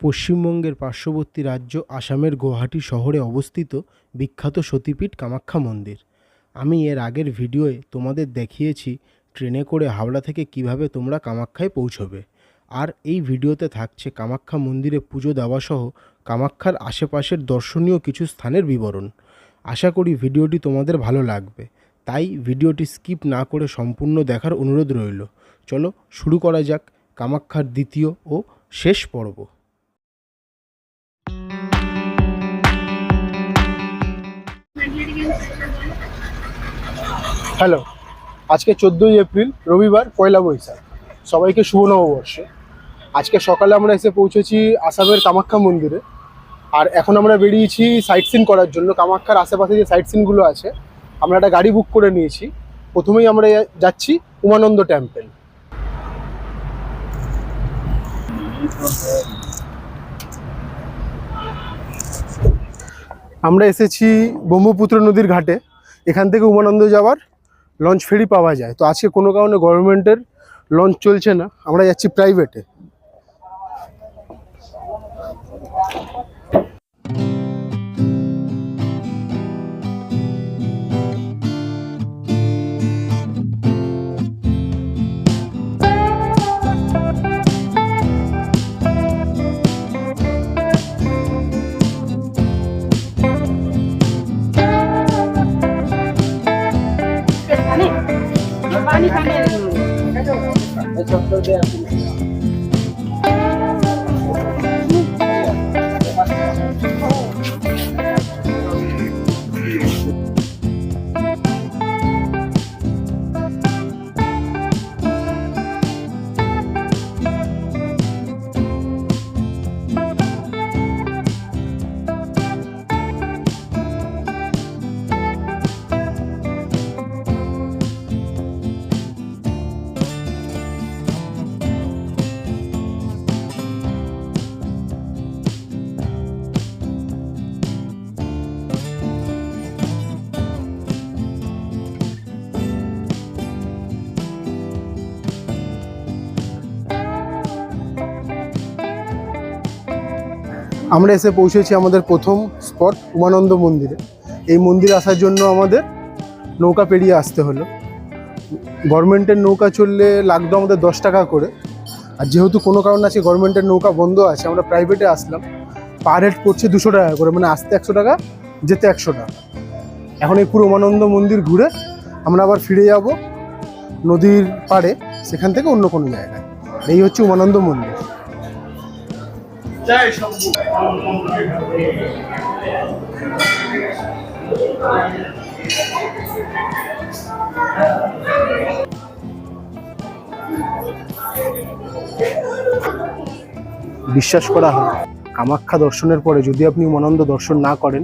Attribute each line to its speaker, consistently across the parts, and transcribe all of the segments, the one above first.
Speaker 1: পশ্চিমবঙ্গের পার্শ্ববর্তী রাজ্য আসামের গুয়াহাটি শহরে অবস্থিত বিখ্যাত সতীপীঠ কামাখ্যা মন্দির। আমি এর আগের ভিডিওয়ে তোমাদের দেখিয়েছি ট্রেনে করে হাওড়া থেকে কীভাবে তোমরা কামাখ্যায় পৌঁছবে। আর এই ভিডিওতে থাকছে কামাখ্যা মন্দিরে পুজো দেওয়া সহ কামাখ্যার আশেপাশের দর্শনীয় কিছু স্থানের বিবরণ। আশা করি ভিডিওটি তোমাদের ভালো লাগবে। তাই ভিডিওটি স্কিপ না করে সম্পূর্ণ দেখার অনুরোধ রইল। চলো শুরু করা যাক কামাখ্যার দ্বিতীয় ও শেষ পর্ব। হ্যালো আজকে চোদ্দোই এপ্রিল, রবিবার, পয়লা বৈশাখ। সবাইকে শুভ নববর্ষ। আজকে সকালে আমরা এসে পৌঁছেছি আসামের কামাখ্যা মন্দিরে। আর এখন আমরা বেরিয়েছি সাইট সিন করার জন্য। কামাখ্যার আশেপাশে যে সাইট সিনগুলো আছে, আমরা একটা গাড়ি বুক করে নিয়েছি। প্রথমেই আমরা যাচ্ছি উমানন্দ টেম্পেল আমরা এসেছি ব্রহ্মপুত্র নদীর ঘাটে। এখান থেকে উমানন্দ যাওয়ার লঞ্চ ফেরি পাওয়া যায়। তো আজকে কোনো কারণে গভর্নমেন্টের লঞ্চ চলছে না। আমরা যাচ্ছি প্রাইভেটে
Speaker 2: 像这样子就了。
Speaker 1: আমরা এসে পৌঁছেছি আমাদের প্রথম স্পট উমানন্দ মন্দিরে। এই মন্দির আসার জন্য আমাদের নৌকা পেরিয়ে আসতে হলো। গভর্নমেন্টের নৌকা চললে লাগতো আমাদের দশ টাকা করে। আর যেহেতু কোনো কারণ আছে গভর্নমেন্টের নৌকা বন্ধ আছে, আমরা প্রাইভেটে আসলাম। পার হেড পড়ছে দুশো টাকা করে মানে আসতে একশো টাকা, যেতে একশো টাকা। এখন এই পুরো উমানন্দ মন্দির ঘুরে আমরা আবার ফিরে যাব নদীর পাড়ে, সেখান থেকে অন্য কোনো জায়গায়। এই হচ্ছে উমানন্দ মন্দির। বিশ্বাস করা হয়, কামাখ্যা দর্শনের পরে যদি আপনি উমানন্দ দর্শন না করেন,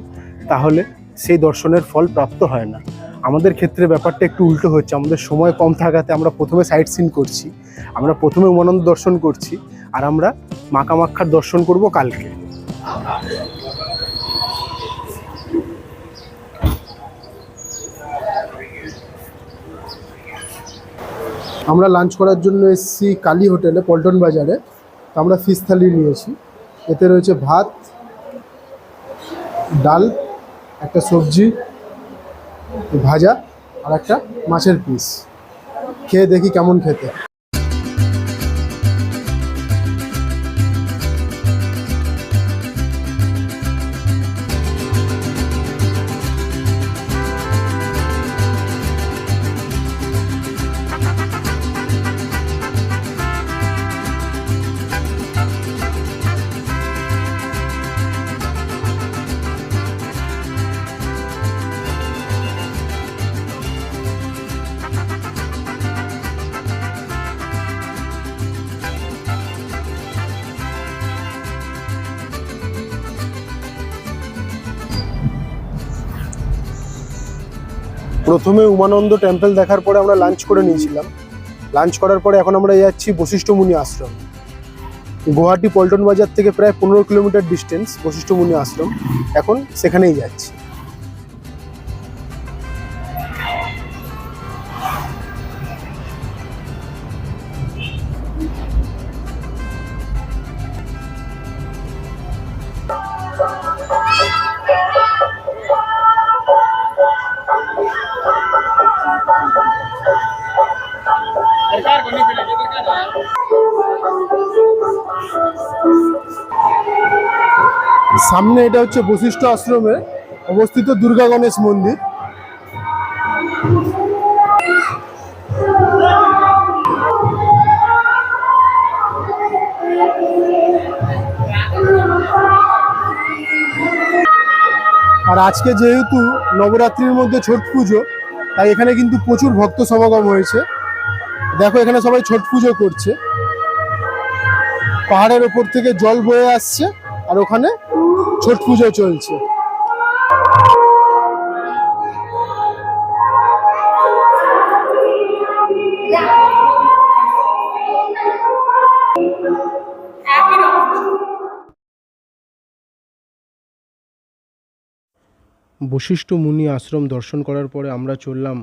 Speaker 1: তাহলে সেই দর্শনের ফল প্রাপ্ত হয় না। আমাদের ক্ষেত্রে ব্যাপারটা একটু উল্টো হচ্ছে, আমাদের সময় কম থাকাতে আমরা প্রথমে সাইট সিন করছি, আমরা প্রথমে উমানন্দ দর্শন করছি আর আমরা মা কামাখ্যার দর্শন করব কালকে। আমরা লাঞ্চ করার জন্য এসেছি কালী হোটেলে, পল্টন বাজারে। তো আমরা ফিশ থালি নিয়েছি। এতে রয়েছে ভাত, ডাল, একটা সবজি, ভাজা আর একটা মাছের পিস খেয়ে দেখি কেমন খেতে। প্রথমে উমানন্দ টেম্পল দেখার পরে আমরা লাঞ্চ করে নিয়েছিলাম। লাঞ্চ করার পরে এখন আমরা যাচ্ছি বশিষ্ঠ মুনি আশ্রম। গুয়াহাটি পল্টন বাজার থেকে প্রায় পনেরো কিলোমিটার ডিস্টেন্স বশিষ্ঠ মুনি আশ্রম। এখন সেখানেই যাচ্ছি। সামনে এটা হচ্ছে বশিষ্ঠ আশ্রমে অবস্থিত দুর্গা গণেশ মন্দির। আর আজকে যেহেতু নবরাত্রির মধ্যে ছট পুজো, তাই এখানে কিন্তু প্রচুর ভক্ত সমাগম হয়েছে। দেখো, এখানে সবাই ছট পুজো করছে। পাহাড়ের ওপর থেকে জল বয়ে আসছে, আর ওখানে ছট পুজো চলছে। বশিষ্ঠ মুনি আশ্রম দর্শন করার পরে আমরা চললাম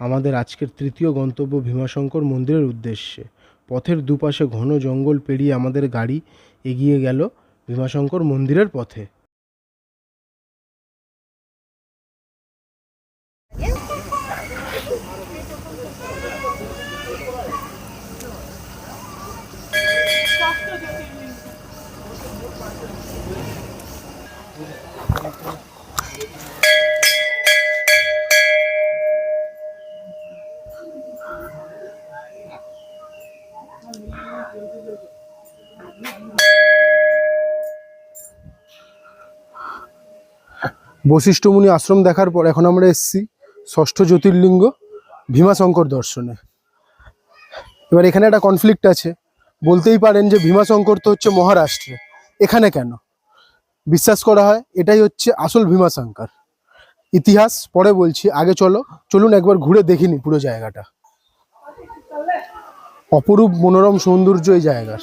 Speaker 1: আমাদের আজকের তৃতীয় গন্তব্য ভীমাশঙ্কর মন্দিরের উদ্দেশ্যে। পথের দুপাশে ঘন জঙ্গল পেরিয়ে আমাদের গাড়ি এগিয়ে গেল ভীমাশঙ্কর মন্দিরের পথে। বশিষ্ঠ মুনি আশ্রম দেখার পর এখন আমরা এসেছি ষষ্ঠ জ্যোতির্লিঙ্গ ভীমাশঙ্কর দর্শনে। এবার এখানে একটা কনফ্লিক্ট আছে। বলতেই পারেন যে ভীমাশঙ্কর তো হচ্ছে মহারাষ্ট্রে। এখানে কেন? বিশ্বাস করা হয় এটাই হচ্ছে আসল ভীমাশঙ্কর। ইতিহাস, পরে বলছি, আগে চলো। চলুন একবার ঘুরে দেখিনি পুরো জায়গাটা। অপরূপ মনোরম সৌন্দর্য এই জায়গার।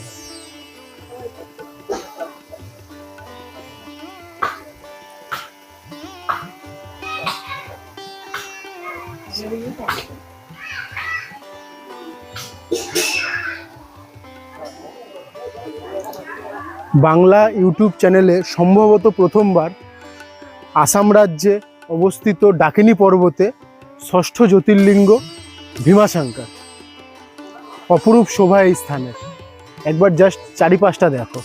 Speaker 1: বাংলা ইউটিউব চ্যানেলে সম্ভবত প্রথমবার আসাম রাজ্যে অবস্থিত ডাকিনী পর্বতে ষষ্ঠ জ্যোতির্লিঙ্গ ভীমাশঙ্কর। অপরূপ শোভা এই স্থানে একবার জাস্ট চারিপাশটা দেখো।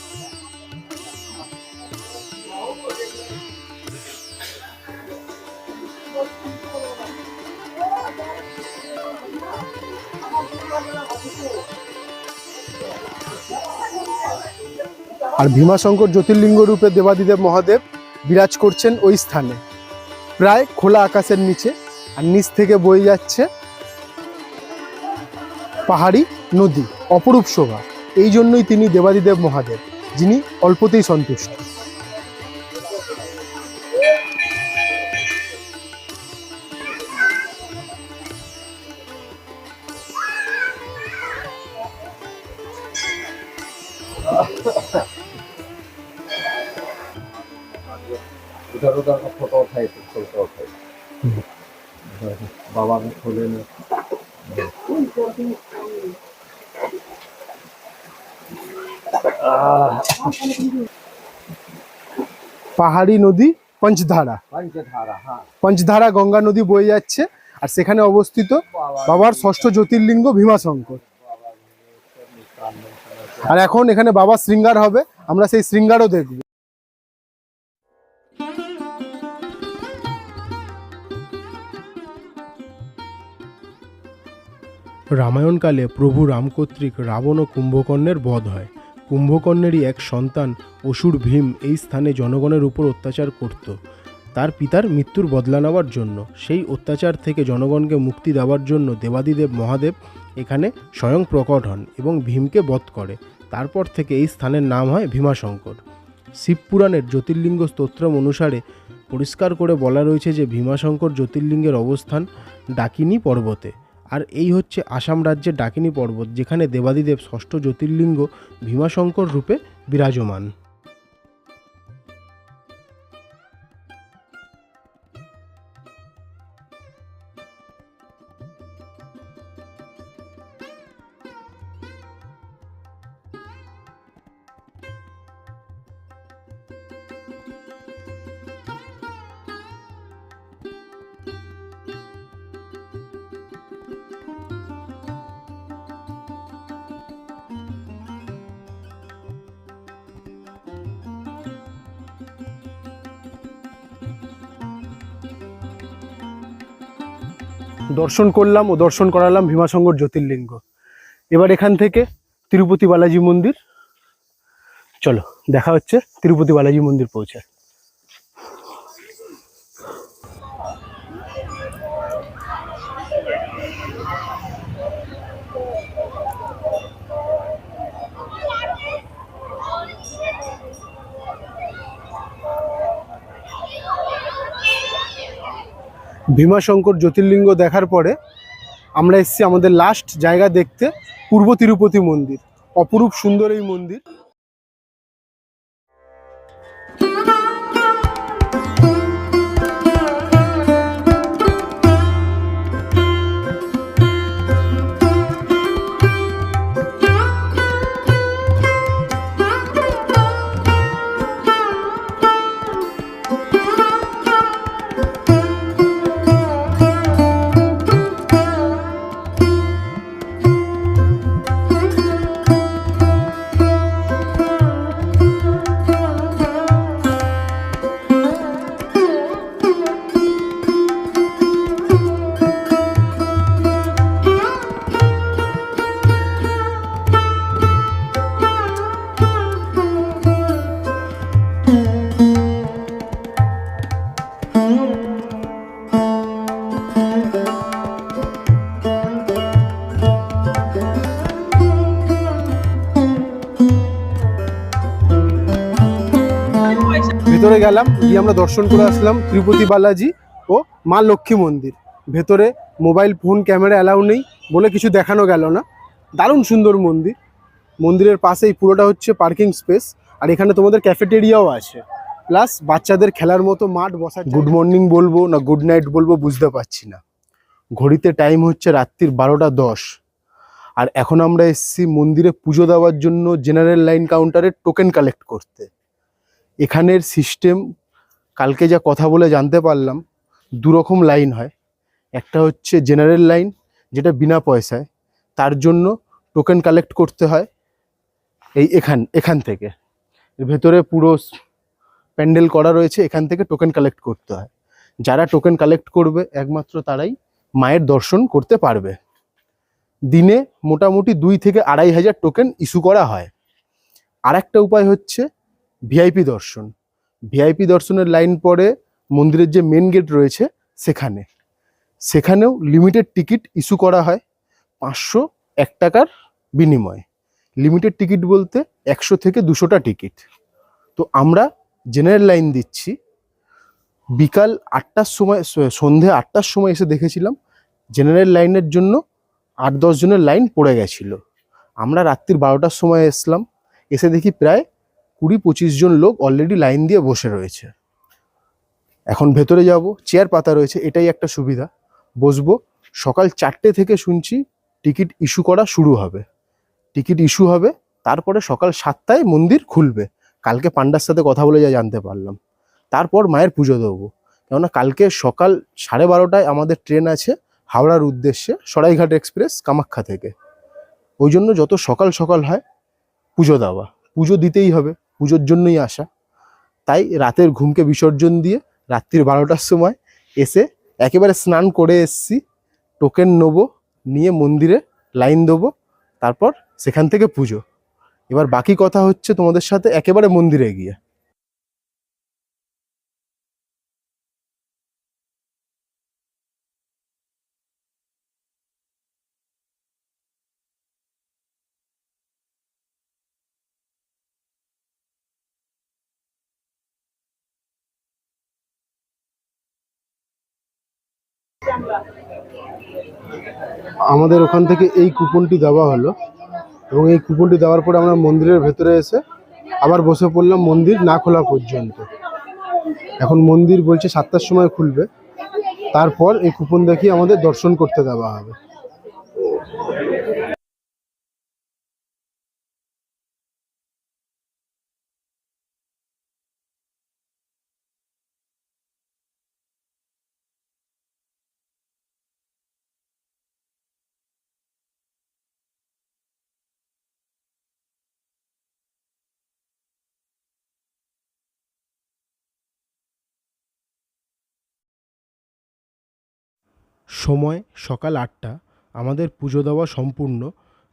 Speaker 1: আর ভীমাশঙ্কর জ্যোতির্লিঙ্গ রূপে দেবাদিদেব মহাদেব বিরাজ করছেন ওই স্থানে। প্রায় খোলা আকাশের নিচে আর নিচ থেকে বয়ে যাচ্ছে পাহাড়ি নদী, অপরূপ শোভা। এই জন্যই তিনি দেবাদিদেব মহাদেব, যিনি অল্পতেই সন্তুষ্ট। পাহাড়ি নদী পঞ্চধারা পঞ্চধারা গঙ্গা নদী বয়ে যাচ্ছে আর সেখানে অবস্থিত বাবার ষষ্ঠ জ্যোতির্লিঙ্গ ভীমাশঙ্কর আর এখন এখানে বাবার শৃঙ্গার হবে আমরা সেই শৃঙ্গারও দেখব রামায়ণকালে প্রভু রাম কর্তৃক রাবণ ও কুম্ভকর্ণের বধ হয়। কুম্ভকর্ণেরই এক সন্তান অসুর ভীম এই স্থানে জনগণের উপর অত্যাচার করত। তার পিতার মৃত্যুর বদলা নেওয়ার জন্য, সেই অত্যাচার থেকে জনগণকে মুক্তি দেওয়ার জন্য দেবাদিদেব মহাদেব এখানে স্বয়ং প্রকট হন এবং ভীমকে বধ করে। তারপর থেকে এই স্থানের নাম হয় ভীমাশঙ্কর। শিবপুরাণের জ্যোতির্লিঙ্গ স্তোত্রম অনুসারে পরিষ্কার করে বলা রয়েছে যে ভীমাশঙ্কর জ্যোতির্লিঙ্গের অবস্থান ডাকিনী পর্বতে।
Speaker 3: আর এই হচ্ছে আসাম রাজ্যের ডাকিনী পর্বত যেখানে দেবাদিদেব ষষ্ঠ জ্যোতির্লিঙ্গ ভীমাশঙ্কর রূপে বিরাজমান।
Speaker 1: দর্শন করলাম ও দর্শন করালাম ভীমাশঙ্কর জ্যোতির্লিঙ্গ। এবার এখান থেকে তিরুপতি বালাজি মন্দির। চলো, দেখা হচ্ছে তিরুপতি বালাজি মন্দির পৌঁছে। ভীমাশঙ্কর জ্যোতির্লিঙ্গ দেখার পরে আমরা এসছি আমাদের লাস্ট জায়গা দেখতে পূর্ব তিরুপতি মন্দির। অপরূপ সুন্দর এই মন্দির। গেলাম, গিয়ে আমরা দর্শন করে আসলাম তিরুপতি বালাজি ও মা লক্ষ্মী মন্দির। ভেতরে মোবাইল ফোন ক্যামেরা অ্যালাউ নেই বলে কিছু দেখানো গেল না। দারুণ সুন্দর মন্দির। মন্দিরের পাশেই পুরোটা হচ্ছে পার্কিং স্পেস আর এখানে তোমাদের ক্যাফেটেরিয়াও আছে। প্লাস বাচ্চাদের খেলার মতো মাঠ বসার গুড মর্নিং বলব না গুড নাইট বলব বুঝতে পারছি না। ঘড়িতে টাইম হচ্ছে রাত্রির বারোটা দশ। আর এখন আমরা এসেছি মন্দিরে পুজো দেওয়ার জন্য জেনারেল লাইন কাউন্টারে টোকেন কালেক্ট করতে। এখানের সিস্টেম কালকে যা কথা বলে জানতে পারলাম দু রকম লাইন হয়। একটা হচ্ছে জেনারেল লাইন যেটা বিনা পয়সায়। তার জন্য টোকেন কালেক্ট করতে হয় এই এখান এখান থেকে। ভেতরে পুরো প্যান্ডেল করা রয়েছে, এখান থেকে টোকেন কালেক্ট করতে হয়। যারা টোকেন কালেক্ট করবে, একমাত্র তারাই মায়ের দর্শন করতে পারবে। দিনে মোটামুটি দুই থেকে আড়াই হাজার টোকেন ইস্যু করা হয়। আর একটা উপায় হচ্ছে ভিআইপি দর্শন। ভিআইপি দর্শনের লাইন পড়ে মন্দিরের যে মেন গেট রয়েছে, সেখানে। সেখানেও লিমিটেড টিকিট ইস্যু করা হয় পাঁচশো এক টাকার বিনিময়ে। লিমিটেড টিকিট বলতে একশো থেকে দুশোটা টিকিট তো আমরা জেনারেল লাইন দিচ্ছি। বিকাল আটটার সময় সন্ধে আটটার সময় এসে দেখেছিলাম জেনারেল লাইনের জন্য আট দশ জনের লাইন পড়ে গেছিল। আমরা রাত্রির বারোটার সময় এসলাম। এসে দেখি প্রায় কুড়ি পঁচিশ জন লোক অলরেডি লাইন দিয়ে বসে রয়েছে। এখন ভেতরে যাব চেয়ার পাতা রয়েছে, এটাই একটা সুবিধা। বসবো, সকাল চারটে থেকে শুনছি টিকিট ইস্যু করা শুরু হবে। টিকিট ইস্যু হবে, তারপরে সকাল সাতটায় মন্দির খুলবে। কালকে পান্ডার সাথে কথা বলে যা জানতে পারলাম। তারপর মায়ের পুজো দেবো। কেননা কালকে সকাল সাড়ে বারোটায় আমাদের ট্রেন আছে হাওড়ার উদ্দেশ্যে সরাইঘাট এক্সপ্রেস কামাখ্যা থেকে। ওই জন্য যত সকাল সকাল হয়, পুজো দেওয়া। পুজো দিতেই হবে। পুজোর জন্যই আসা। তাই রাতের ঘুমকে বিসর্জন দিয়ে রাত্রির বারোটার সময় এসে একেবারে স্নান করে এসছি, টোকেন নেব, নিয়ে মন্দিরে লাইন দেবো, তারপর সেখান থেকে পুজো। এবার বাকি কথা হচ্ছে তোমাদের সাথে একেবারে মন্দিরে গিয়ে। আমাদের ওখান থেকে এই কুপনটি দেওয়া হলো এবং এই কুপনটি দেওয়ার পরে আমরা মন্দিরের ভেতরে এসে আবার বসে পড়লাম মন্দির না খোলা পর্যন্ত। এখন মন্দির বলছে সাতটার সময় খুলবে। তারপর এই কুপন দেখিয়ে আমাদের দর্শন করতে দেওয়া হবে।
Speaker 3: সময় সকাল আটটা, আমাদের পুজো দেওয়া সম্পূর্ণ।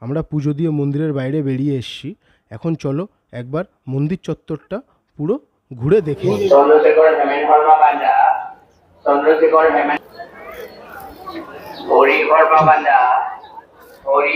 Speaker 3: আমরা পুজো দিয়ে মন্দিরের বাইরে বেরিয়ে এসেছি। এখন চলো একবার মন্দির চত্বরটা পুরো ঘুরে দেখে
Speaker 4: বান্দা হরি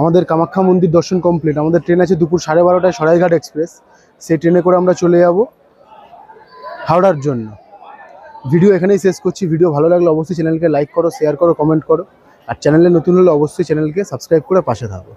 Speaker 1: আমাদের কামাখ্যা মন্দির দর্শন কমপ্লিট আমাদের ট্রেন আছে দুপুর সাড়ে বারোটায় সরাইঘাট এক্সপ্রেস সেই ট্রেনে করে আমরা চলে যাব হাওড়ার জন্য। ভিডিও এখানেই শেষ করছি। ভিডিও ভালো লাগলে অবশ্যই চ্যানেলকে লাইক করো শেয়ার করো কমেন্ট করো। আর চ্যানেলে নতুন হলে অবশ্যই চ্যানেলকে সাবস্ক্রাইব করে পাশে থাকো।